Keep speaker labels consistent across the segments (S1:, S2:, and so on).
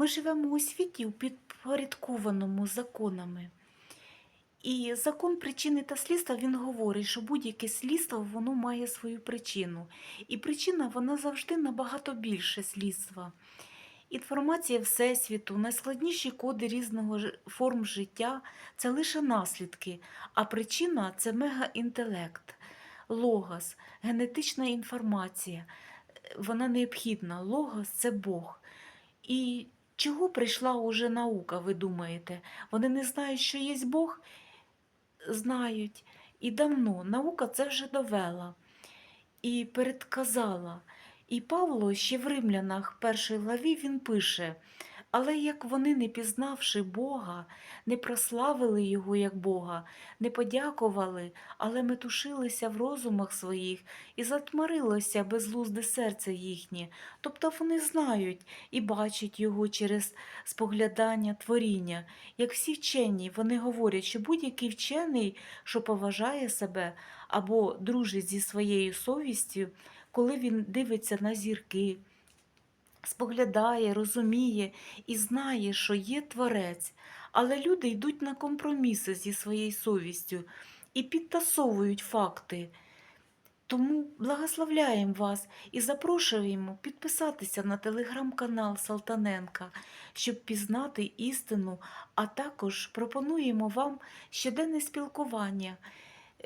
S1: Ми живемо у світі, у підпорядкованому законами. І закон причини та слідства він говорить, що будь-яке слідство воно має свою причину. І причина вона завжди набагато більше слідства. Інформація Всесвіту, найскладніші коди різного форм життя це лише наслідки, а причина це мегаінтелект, логос, генетична інформація. Вона необхідна. Логос це Бог. І чого прийшла уже наука, ви думаєте? Вони не знають, що є Бог? Знають. І давно наука це вже довела і передказала. І Павло ще в римлянах першій главі він пише: але як вони, не пізнавши Бога, не прославили Його як Бога, не подякували, але метушилися в розумах своїх і затмарилося безлузде серце їхнє. Тобто вони знають і бачать Його через споглядання творіння. Як всі вчені, вони говорять, що будь-який вчений, що поважає себе або дружить зі своєю совістю, коли він дивиться на зірки, споглядає, розуміє і знає, що є творець. Але люди йдуть на компроміси зі своєю совістю і підтасовують факти. Тому благословляємо вас і запрошуємо підписатися на телеграм-канал Салтаненка, щоб пізнати істину, а також пропонуємо вам щоденне спілкування,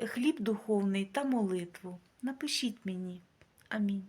S1: хліб духовний та молитву. Напишіть мені. Амінь.